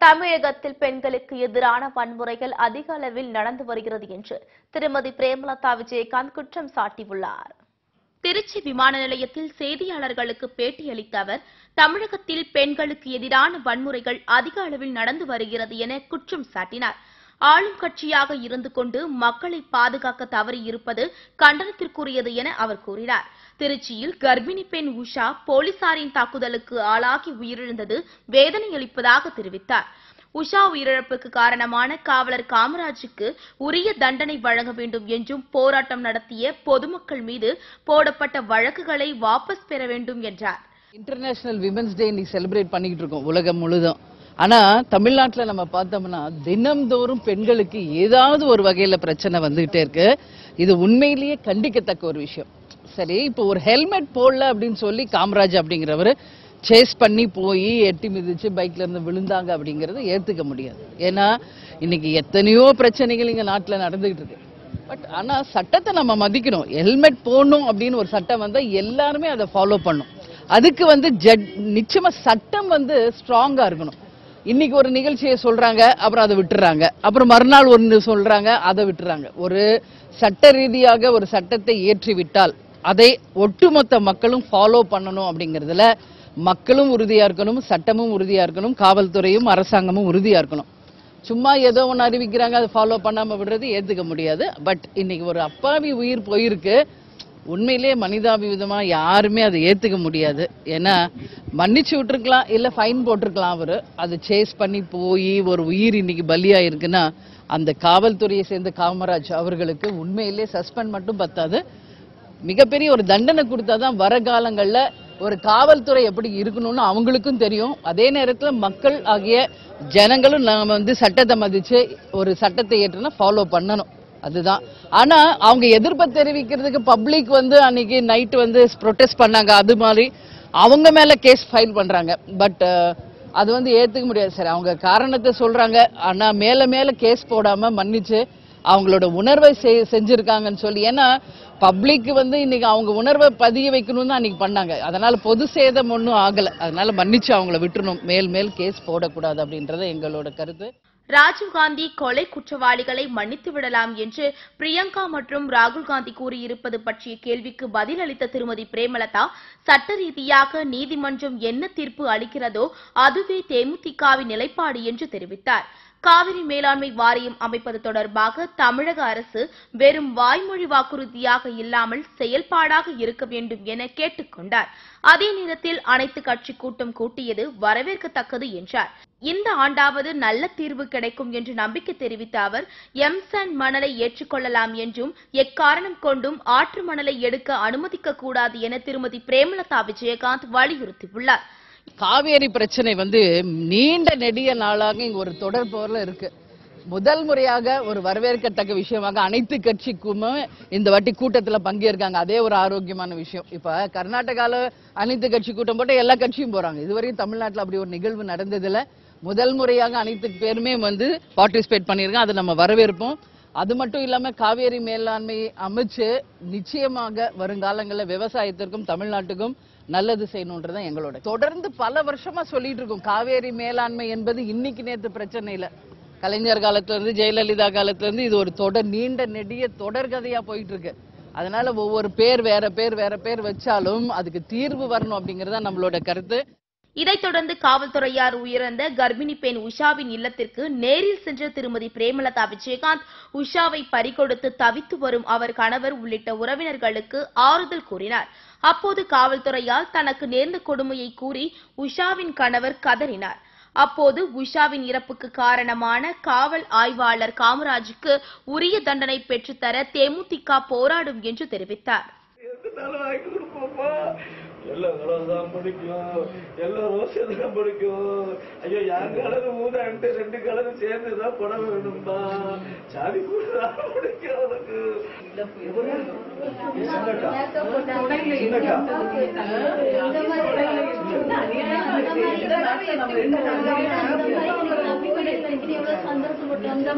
தமிழகத்தில் பெண்களுக்கு எதிரான வன்முறைகள் அதிக அளவில் நடந்து வருகிறது என்று திருமதி பிரேமலதா விஜயகாந்த் குற்றம் சாட்டியுள்ளார். திருச்சி விமான நிலையத்தில் செய்தியாளர்களுக்கு பேட்டியளித்த அவர் தமிழகத்தில் பெண்களுக்கு எதிரான வன்முறைகள் அதிக அளவில் நடந்து வருகிறது என குற்றம் சாட்டினார். ஆளும் கட்சியாக இருந்து கொண்டு மக்களை பாதுகாக்க தவறியிருப்பது கண்டனத்திற்குரியது என அவர் கூறினார். திருச்சியில் கர்ப்பிணி பெண் உஷா போலீசாரின் தாக்குதலுக்கு ஆளாகி உயிரிழந்தது வேதனை அளிப்பதாக தெரிவித்தார். உஷா உயிரிழப்புக்கு காரணமான காவலர் காமராஜுக்கு உரிய தண்டனை வழங்க வேண்டும் என்றும் போராட்டம் நடத்திய பொதுமக்கள் மீது போடப்பட்ட வழக்குகளை வாபஸ் பெற வேண்டும் என்றார். இன்டர்நேஷனல் விமன்ஸ் டே இன்னைக்கு செலிப்ரேட் பண்ணிக்கிட்டு இருக்கோம். உலகம் முழுதும். ஆனால் தமிழ்நாட்டில் நம்ம பார்த்தோம்னா தினம்தோறும் பெண்களுக்கு ஏதாவது ஒரு வகையில் பிரச்சனை வந்துகிட்டே இருக்கு. இது உண்மையிலேயே கண்டிக்கத்தக்க ஒரு விஷயம். சரி இப்போ ஒரு ஹெல்மெட் போடல அப்படின்னு சொல்லி காமராஜ் அப்படிங்கிறவர் சேஸ் பண்ணி போய் எட்டி மிதிச்சு பைக்ல இருந்து விழுந்தாங்க அப்படிங்கறத ஏத்துக்க முடியாது. ஏன்னா இன்னைக்கு எத்தனையோ பிரச்சனைகள் இங்க நாட்டில் நடந்துகிட்டு இருக்கு. பட் ஆனா சட்டத்தை நம்ம மதிக்கணும். ஹெல்மெட் போடணும் அப்படின்னு ஒரு சட்டம் வந்தா எல்லாருமே அதை ஃபாலோ பண்ணும். அதுக்கு வந்து ஜட் நிச்சயமா சட்டம் வந்து ஸ்ட்ராங்கா இருக்கணும். இன்னைக்கு ஒரு நிகழ்ச்சியை சொல்றாங்க அப்புறம் அதை விட்டுறாங்க. அப்புறம் மறுநாள் ஒன்று சொல்றாங்க அதை விட்டுறாங்க. ஒரு சட்ட ரீதியாக ஒரு சட்டத்தை ஏற்றி விட்டால் அதை ஒட்டுமொத்த மக்களும் ஃபாலோ பண்ணணும் அப்படிங்கறதுல மக்களும் உறுதியா இருக்கணும் சட்டமும் உறுதியா இருக்கணும் காவல்துறையும் அரசாங்கமும் உறுதியா இருக்கணும். சும்மா ஏதோ ஒன்று அறிவிக்கிறாங்க அதை ஃபாலோ பண்ணாமல் விடுறது ஏற்றுக்க முடியாது. பட் இன்னைக்கு ஒரு அப்பாவி உயிர் போயிருக்கு. உண்மையிலேயே மனிதாபிவிதமாக யாருமே அதை ஏத்துக்க முடியாது. ஏன்னா மன்னிச்சு விட்டுருக்கலாம் இல்ல ஃபைன் போட்டிருக்கலாம் அவரு. அது சேஸ் பண்ணி போய் ஒரு உயிர் இன்னைக்கு பலியா இருக்குன்னா அந்த காவல்துறையை சேர்ந்த காமராஜ் அவர்களுக்கு உண்மையிலேயே சஸ்பெண்ட் மட்டும் பத்தாது. மிகப்பெரிய ஒரு தண்டனை கொடுத்தாதான் வர காலங்களில் ஒரு காவல்துறை எப்படி இருக்கணும்னு அவங்களுக்கும் தெரியும். அதே நேரத்தில் மக்கள் ஆகிய ஜனங்களும் நாம வந்து சட்டத்தை மதிச்சு ஒரு சட்டத்தை ஏற்றுனா ஃபாலோ பண்ணணும். அதுதான். ஆனா அவங்க எதிர்ப்பை தெரிவிக்கிறதுக்கு பப்ளிக் வந்து அன்னைக்கு நைட் வந்து ப்ரொட்டஸ்ட் பண்ணாங்க அது மாதிரி. அவங்க மேல கேஸ் ஃபைல் பண்றாங்க. பட் அது வந்து ஏத்துக்க முடியாது சார். அவங்க காரணத்தை சொல்றாங்க. ஆனா மேல மேல கேஸ் போடாம மன்னிச்சு அவங்களோட உணர்வை செ- செஞ்சிருக்காங்கன்னு சொல்லி. ஏன்னா பப்ளிக் வந்து இன்னைக்கு அவங்க உணர்வை பதிய வைக்கணும்னு தான் அன்னைக்கு பண்ணாங்க. அதனால பொது சேதம் ஒன்றும் ஆகலை. அதனால மன்னிச்சு அவங்கள விட்டுணும் மேல் மேல் கேஸ் போடக்கூடாது அப்படின்றது எங்களோட கருத்து. ராஜீவ்காந்தி கொலை குற்றவாளிகளை மன்னித்து விடலாம் என்று பிரியங்கா மற்றும் ராகுல் காந்தி கூறியிருப்பது பற்றிய கேள்விக்கு பதிலளித்த திருமதி பிரேமலதா சட்ட ரீதியாக நீதிமன்றம் என்ன தீர்ப்பு அளிக்கிறதோ அதுவே தேமுதிகவின் நிலைப்பாடு என்று தெரிவித்தார். காவிரி மேலாண்மை வாரியம் அமைப்பது தொடர்பாக தமிழக அரசு வெறும் வாய்மொழி வாக்குறுதியாக இல்லாமல் செயல்பாடாக இருக்க வேண்டும் என கேட்டுக்கொண்டார் அதே நேரத்தில் அனைத்து கட்சி கூட்டம் கூட்டியது வரவேற்கத்தக்கது என்றார். இந்த ஆண்டாவது நல்ல தீர்வு கிடைக்கும் என்று நம்பிக்கை தெரிவித்த அவர் எம்சாண்ட் மணலை ஏற்றுக்கொள்ளலாம் என்றும் எக்காரணம் கொண்டும் ஆற்று மணலை எடுக்க அனுமதிக்க கூடாது என திருமதி பிரேமலதா விஜயகாந்த் வலியுறுத்தியுள்ளார். காவேரி பிரச்சனை வந்து நீண்ட நெடிய நாளாக இங்க ஒரு தொடர் போர்ல இருக்கு. முதல் முறையாக ஒரு வரவேற்கத்தக்க விஷயமாக அனைத்து கட்சிக்கும் இந்த வாட்டி கூட்டத்தில் பங்கேற்காங்க. அதே ஒரு ஆரோக்கியமான விஷயம். இப்ப கர்நாடகால அனைத்து கட்சி கூட்டம் போட்டு எல்லா கட்சியும் போறாங்க. இதுவரையும் தமிழ்நாட்டுல அப்படி ஒரு நிகழ்வு நடந்ததுல முதல் முறையாக அனைத்து பேருமே வந்து பார்ட்டிசிபேட் பண்ணியிருக்காங்க. அதை நம்ம வரவேற்போம். அது மட்டும் இல்லாம காவேரி மேலாண்மை அமைச்சு நிச்சயமாக வருங்காலங்களில் விவசாயத்திற்கும் தமிழ்நாட்டுக்கும் நல்லது செய்யணுன்றதான் எங்களோட. தொடர்ந்து பல வருஷமா சொல்லிட்டு இருக்கோம். காவேரி மேலாண்மை என்பது இன்னைக்கு நேற்று பிரச்சனை இல்லை கலைஞர் காலத்துல இருந்து ஜெயலலிதா காலத்துல இருந்து இது ஒரு தொடர் நீண்ட நெடிய தொடர்கதையா போயிட்டு இருக்கு. அதனால ஒவ்வொரு பேர் வேற பேர் வேற பேர் வச்சாலும் அதுக்கு தீர்வு வரணும் அப்படிங்கறத நம்மளோட கருத்து. இதைத் தொடர்ந்து காவல்துறையார் உயிரிழந்த கர்ப்பிணி பெண் உஷாவின் இல்லத்திற்கு நேரில் சென்ற திருமதி பிரேமலதா விஜயகாந்த் உஷாவை பறிகொடுத்து தவித்து வரும் அவர் கணவர் உள்ளிட்ட உறவினர்களுக்கு ஆறுதல் கூறினார். அப்போது காவல்துறையால் தனக்கு நேர்ந்த கொடுமையை கூறி உஷாவின் கணவர் கதறினார். அப்போது உஷாவின் இறப்புக்கு காரணமான காவல் ஆய்வாளர் காமராஜுக்கு உரிய தண்டனை பெற்றுத்தர தேமுதிக போராடும் என்று தெரிவித்தார். எதுனாலும் வாங்கி கொடுப்போம்ப்பா எல்லா கலர் தான் பிடிக்கும் எல்லா ரோஸ் தான் பிடிக்கும். ஐயோ என் கலரு மூதாண்டு ரெண்டு கலரு சேர்ந்து தான் படம் வேணும்பா. சாதி கூட தான் பிடிக்கும் உனக்கு.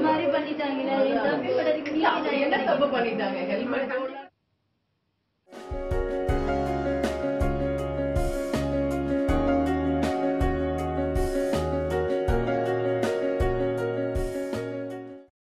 மாதிரி பண்ணிட்டாங்களே. என்ன தப்பு பண்ணிட்டாங்க? ஹெல்மெட்